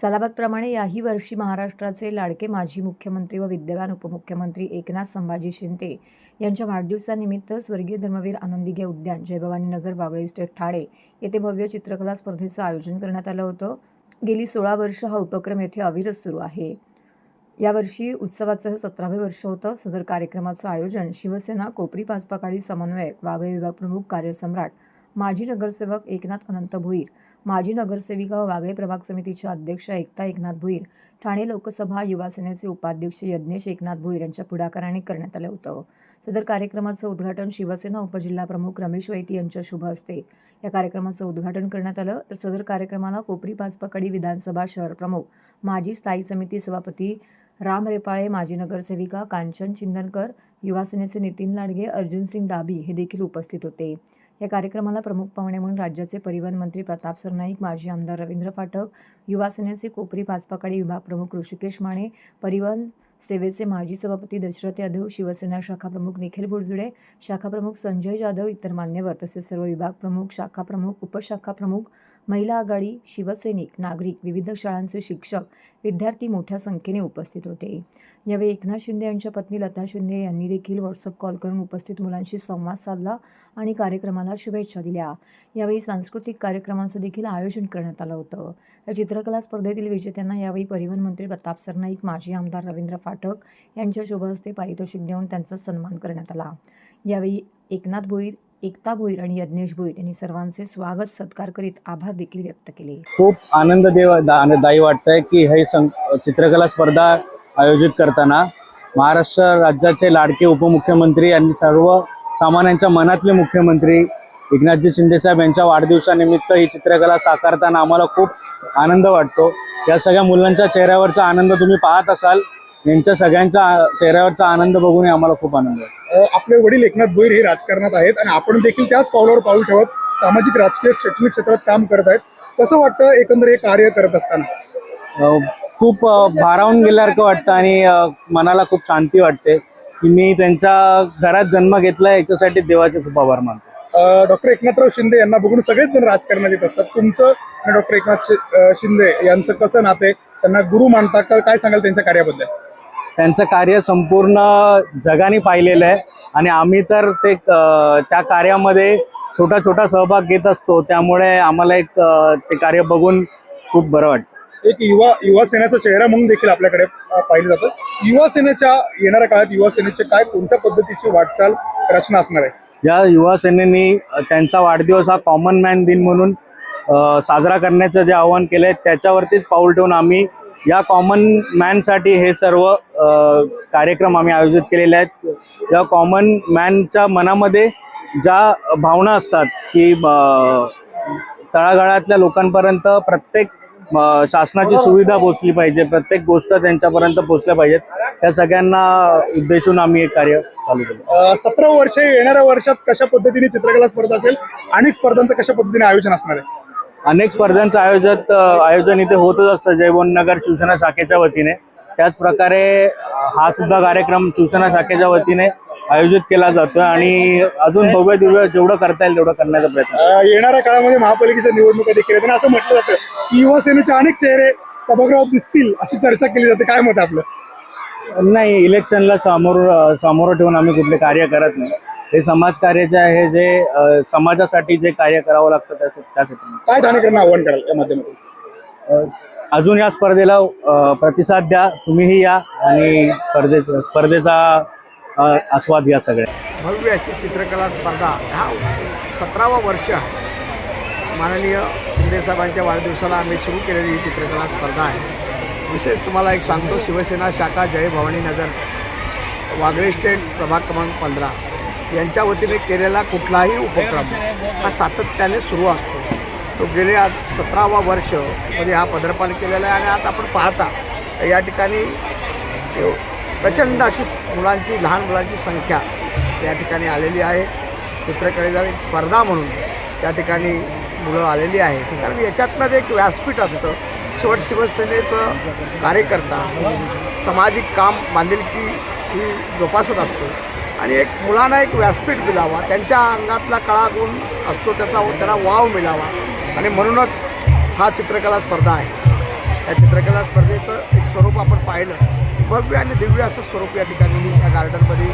सालाबादप्रमाणे याही वर्षी महाराष्ट्राचे लाडके माजी मुख्यमंत्री व विद्यमान उपमुख्यमंत्री एकनाथ संभाजी शिंदे यांच्या वाढदिवसानिमित्त स्वर्गीय धर्मवीर आनंदिगे उद्यान जयभवानी नगर वागळे इस्टेट ठाणे येथे भव्य चित्रकला स्पर्धेचं आयोजन करण्यात आलं होतं. गेली सोळा वर्ष हा उपक्रम येथे अविरत सुरू आहे. यावर्षी उत्सवाचं सतरावे वर्ष होतं. सदर कार्यक्रमाचं आयोजन शिवसेना कोपरी पाचपाकाळी समन्वयक वागळे विभाग प्रमुख कार्यसम्राट माजी नगरसेवक एकनाथ अनंत भोईर माजी नगरसेविका व वागळे प्रभाग समितीच्या अध्यक्ष एकता एकनाथ भुईर ठाणे लोकसभा युवा सेनेचे उपाध्यक्ष यज्ञेश एकनाथ भुईर यांच्या पुढाकाराने करण्यात आलं होतं. सदर कार्यक्रमाचं उद्घाटन शिवसेना उपजिल्हा प्रमुख रमेश वैती यांच्या शुभ हस्ते. या कार्यक्रमाचं उद्घाटन करण्यात आलं. तर सदर कार्यक्रमाला कोपरी पाचपकडी विधानसभा शहर प्रमुख माजी स्थायी समिती सभापती राम रेपाळे माजी नगरसेविका कांचन चिंदनकर युवासेनेचे नितीन लाडगे अर्जुनसिंग डाबी हे देखील उपस्थित होते. या कार्यक्रमाला प्रमुख पाहुणे म्हणून राज्याचे परिवहन मंत्री प्रताप सरनाईक माजी आमदार रवींद्र फाटक युवा सेनेचे कोपरी पाचपाकाडी विभाग प्रमुख ऋषिकेश माने परिवहन सेवेचे माजी सभापती दशरथ यादव शिवसेना शाखा प्रमुख निखिल बुडजुडे शाखा प्रमुख संजय जाधव इतर मान्यवर तसेच सर्व विभाग प्रमुख शाखा प्रमुख उपशाखा प्रमुख महिला आघाडी शिवसैनिक नागरिक विविध शाळांचे शिक्षक विद्यार्थी मोठ्या संख्येने उपस्थित होते. यावेळी एकनाथ शिंदे यांच्या पत्नी लता शिंदे यांनी देखील व्हॉट्सअप कॉल करून उपस्थित मुलांशी संवाद साधला आणि कार्यक्रमाला शुभेच्छा दिल्या. यावेळी सांस्कृतिक कार्यक्रमांचं देखील आयोजन करण्यात आलं होतं. या चित्रकला स्पर्धेतील विजेत्यांना यावेळी परिवहन मंत्री प्रताप सरनाईक माजी आमदार रवींद्र फाटक यांच्या शुभहस्ते पारितोषिक देऊन त्यांचा सन्मान करण्यात आला. यावेळी एकनाथ भोईर एकता भोईर आणि यज्ञेश भोईर यांनी सर्वांचे स्वागत सत्कार करीत आभार देखील व्यक्त केले. खूप आनंद देव दायी वाटतंय की हे चित्रकला स्पर्धा आयोजित करताना महाराष्ट्र राज्याचे लाडके उपमुख्यमंत्री आणि सर्व सामान्यांच्या मनातले मुख्यमंत्री एकनाथजी शिंदेसाहेब यांच्या वाढदिवसानिमित्त ही चित्रकला साकारताना आम्हाला खूप आनंद वाटतो. या सगळ्या मुलांच्या चेहऱ्यावरचा आनंद तुम्ही पाहत असाल. यांच्या सगळ्यांच्या आ- चेहऱ्यावरचा आनंद बघून आम्हाला खूप आनंद अ, आपले वडील एकनाथ भोईर हे राजकारणात आहेत आणि आपण देखील त्याच पावलावर पाऊल ठेवत सामाजिक राजकीय शैक्षणिक क्षेत्रात काम करत आहेत. कसं वाटतं एकंदर हे कार्य करत असताना? खूप भारावून गेल्यासारखं वाटतं आणि मनाला खूप शांती वाटते की मी त्यांच्या घरात जन्म घेतला याच्यासाठी देवाचे खूप आभार मानतो. डॉक्टर एकनाथराव शिंदे यांना बघून सगळेच जण राजकारणात येत असतात. तुमचं आणि डॉक्टर एकनाथ शिंदे यांचं कसं नाते त्यांना गुरु मानतात का? काय सांगाल त्यांच्या कार्याबद्दल? त्यांचं कार्य संपूर्ण जगाने पाहिलेलं आहे. आणि आम्ही तर ते त्या कार्यामध्ये छोटा छोटा सहभाग घेत असतो. त्यामुळे आम्हाला एक ते कार्य बघून खूप बरं वाटतं. एक युवा युवा सेनेचा चेहरा म्हणून देखील आपल्याकडे पाहिलं जातं. युवा सेनेच्या येणाऱ्या काळात युवा सेनेचे काय कोणत्या पद्धतीची वाटचाल रचना असणार आहे? या युवा सेनेनी त्यांचा वाढदिवस हा कॉमन मॅन दिन म्हणून साजरा करण्याचं जे आवाहन केलं आहे त्याच्यावरतीच पाऊल ठेवून आम्ही या कॉमन मॅनसाठी हे सर्व कार्यक्रम आम्ही आयोजित केलेले आहेत. या कॉमन मॅनच्या मनामध्ये ज्या भावना असतात की तळागाळातल्या लोकांपर्यंत प्रत्येक शासनाची सुविधा पोचली पाहिजे प्रत्येक गोष्ट त्यांच्यापर्यंत पोचल्या पाहिजेत त्या सगळ्यांना उद्देशून आम्ही एक कार्य चालू केलं. सतरा वर्ष येणाऱ्या वर्षात कशा पद्धतीने चित्रकला स्पर्धा असेल आणि स्पर्धांचं कशा पद्धतीने आयोजन असणार आहे? अनेक स्पर्धांचं आयोजन आयोजन इथे होतच असतं. जयभवननगर शिवसेना शाखेच्या वतीने. त्याच प्रकारे हा सुद्धा कार्यक्रम शिवसेना शाखेच्या वतीने आयोजित केला जातोय आणि अजून भव्य दिव्य जेवढं करता येईल तेवढं करण्याचा प्रयत्न येणाऱ्या काळामध्ये महापालिकेच्या निवडणुका देखील आहेत. आणि असं म्हटलं जातं की युवा सेनेचे अनेक चेहरे सभागृहात दिसतील अशी चर्चा केली जाते. काय मत आपलं? नाही इलेक्शनला समोर समोर ठेवून आम्ही कुठले कार्य करत नाही. हे समाजकार्याचे आहे जे समाजासाठी जे कार्य करावं लागतं त्यासाठी त्यासाठी. काय ठाणेकरांना आव्हान कराल या माध्यमातून? अजून या स्पर्धेला प्रतिसाद द्या तुम्हीही या आणि स्पर्धे स्पर्धेचा आस्वाद घ्या सगळ्या भव्य अशी चित्रकला स्पर्धा हा सतरावा वर्ष माननीय शिंदेसाहेबांच्या वाढदिवसाला आम्ही सुरू केलेली ही चित्रकला स्पर्धा आहे. विशेष तुम्हाला एक सांगतो शिवसेना शाखा जय भवानी नगर वागळे स्टेट प्रभाग क्रमांक पंधरा. यांच्या वतीने केलेला कुठलाही उपक्रम हा सातत्याने सुरू असतो. तो गेले आज सतरावा वर्षमध्ये हा पदरपान केलेला आहे आणि आज आपण पाहता या ठिकाणी प्रचंड अशी मुलांची लहान मुलांची संख्या या ठिकाणी आलेली आहे. चित्रकलेला एक स्पर्धा म्हणून त्या ठिकाणी मुलं आलेली आहेत. कारण याच्यातनं एक व्यासपीठ असतं. शेवट शिवसेनेचं कार्यकर्ता सामाजिक काम बांधिलकी ही जोपासत असतो. आणि एक मुलांना एक व्यासपीठ मिळावा त्यांच्या अंगातला कळा गुण असतो त्याचा त्याला वाव मिळावा आणि म्हणूनच हा चित्रकला स्पर्धा आहे. या चित्रकला स्पर्धेचं एक स्वरूप आपण पाहिलं. भव्य आणि दिव्य असं स्वरूप या ठिकाणी या गार्डनमध्ये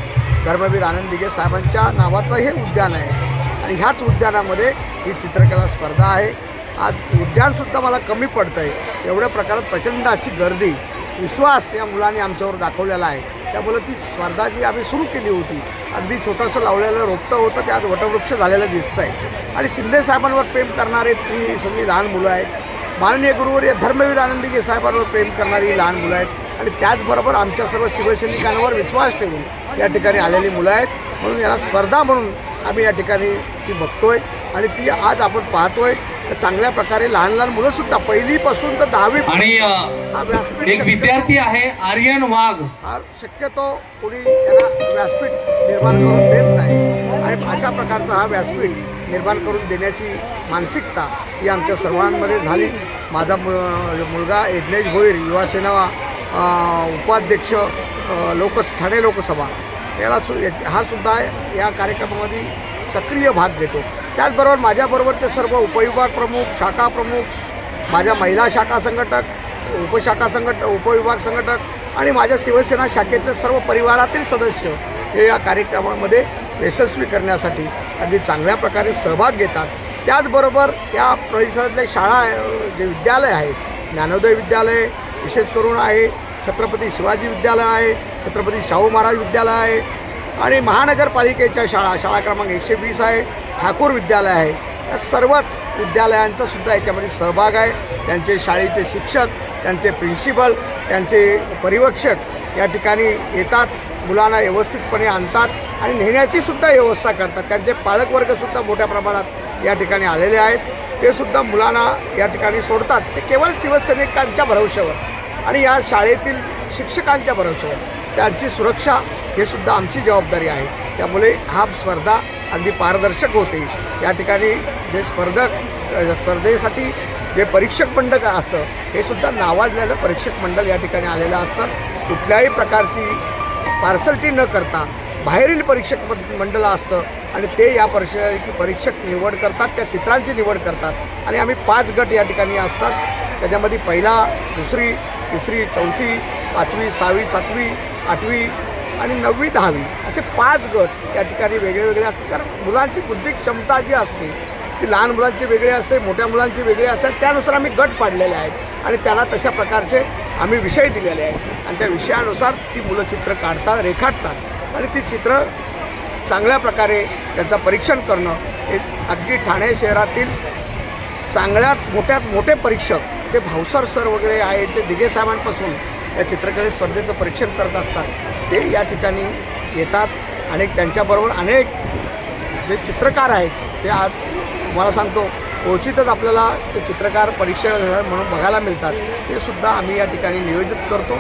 धर्मवीर आनंद दिघे साहेबांच्या नावाचं हे उद्यान आहे. आणि ह्याच उद्यानामध्ये ही चित्रकला स्पर्धा आहे. आज उद्यानसुद्धा मला कमी पडतं आहे एवढ्या प्रकारात प्रचंड अशी गर्दी विश्वास या मुलांनी आमच्यावर दाखवलेला आहे. त्यामुळे ती स्पर्धा जी आम्ही सुरू केली होती अगदी छोटंसं लावलेलं रोपटं होतं ते आज वटवृक्ष झालेलं दिसतं आहे आणि शिंदे साहेबांवर प्रेम करणारे ही सगळी लहान मुलं आहेत. माननीय गुरुवर या धर्मवीर आनंदीगे साहेबांवर प्रेम करणारी लहान मुलं आहेत. आणि त्याचबरोबर आमच्या सर्व शिवसैनिकांवर विश्वास ठेवून या ठिकाणी आलेली मुलं आहेत. म्हणून याला स्पर्धा म्हणून आम्ही या ठिकाणी ती बघतोय. आणि ती आज आपण पाहतोय. चांगल्या प्रकारे लहान लहान मुलंसुद्धा पहिलीपासून तर दहावी आणि हा एक विद्यार्थी आहे आर्यन वाघ. हा शक्यतो कोणी त्याला व्यासपीठ निर्माण करून देत नाही. आणि अशा प्रकारचा हा व्यासपीठ निर्माण करून देण्याची मानसिकता ही आमच्या सर्वांमध्ये झाली. माझा मुलगा यज्ञेश भोईर युवासेना उपाध्यक्ष अ, लोक ठाणे लोकसभा याला सु हा सुद्धा या कार्यक्रमामध्ये सक्रिय भाग घेतो. त्याचबरोबर माझ्याबरोबरचे सर्व उपविभाग प्रमुख शाखा प्रमुख माझ्या महिला शाखा संघटक उपशाखा संघट उपविभाग संघटक आणि माझ्या शिवसेना शाखेतले सर्व परिवारातील सदस्य हे या कार्यक्रमामध्ये यशस्वी करण्यासाठी अगदी चांगल्या प्रकारे सहभाग घेतात. त्याचबरोबर या परिसरातले शाळा जे विद्यालय आहे ज्ञानोदय विद्यालय विशेष करून आहे छत्रपती शिवाजी विद्यालय आहे छत्रपती शाहू महाराज विद्यालय आहे आणि महानगरपालिकेच्या शाळा शाळा क्रमांक एकशे वीस आहे ठाकूर विद्यालय आहे. या सर्वच विद्यालयांचा सुद्धा याच्यामध्ये सहभाग आहे. त्यांचे शाळेचे शिक्षक त्यांचे प्रिन्सिपल त्यांचे परिवक्षक या ठिकाणी येतात मुलांना व्यवस्थितपणे आणतात आणि नेण्याची सुद्धा व्यवस्था करतात. त्यांचे पालकवर्गसुद्धा मोठ्या प्रमाणात या ठिकाणी आलेले आहेत. ते सुद्धा मुलांना या ठिकाणी सोडतात. ते केवळ शिवसैनिकांच्या भरवशावर आणि या शाळेतील शिक्षकांच्या भरवशावर त्यांची सुरक्षा हे सुद्धा आमची जबाबदारी आहे. त्यामुळे हा स्पर्धा अगदी पारदर्शक होते. या ठिकाणी जे स्पर्धक स्पर्धेसाठी जे परीक्षक मंडळ असतं हे सुद्धा नावाजलेलं परीक्षक मंडळ या ठिकाणी आलेलं असतं. कुठल्याही प्रकारची पार्सलटी न करता बाहेरील परीक्षक मंडळ असतं आणि ते या परीक्षेची परीक्षक निवड करतात त्या चित्रांची निवड करतात. आणि आम्ही पाच गट या ठिकाणी असतात. त्याच्यामध्ये पहिला दुसरी तिसरी चौथी पाचवी सहावी सातवी आठवी आणि नववी दहावी असे पाच गट या ठिकाणी वेगळे वेगळे असतात. कारण मुलांची बुद्धिक क्षमता जी असते ती लहान मुलांची वेगळी असते मोठ्या मुलांची वेगळी असतात त्यानुसार आम्ही गट पाडलेले आहेत. आणि त्याला तशा प्रकारचे आम्ही विषय दिलेले आहेत. आणि त्या विषयानुसार ती मुलं चित्र काढतात रेखाटतात. आणि ती चित्र चांगल्या प्रकारे त्यांचं परीक्षण करणं हे अगदी ठाणे शहरातील चांगल्यात मोठ्यात मोठे परीक्षक जे भावसर सर वगैरे आहेत ते दिघे साहेबांपासून या चित्रकले स्पर्धेचं परीक्षण करत असतात ते या ठिकाणी येतात आणि त्यांच्याबरोबर अनेक जे चित्रकार आहेत ते आज तुम्हाला सांगतो क्वचितच आपल्याला ते चित्रकार परीक्षा म्हणून बघायला मिळतात. ते सुद्धा आम्ही या ठिकाणी नियोजित करतो.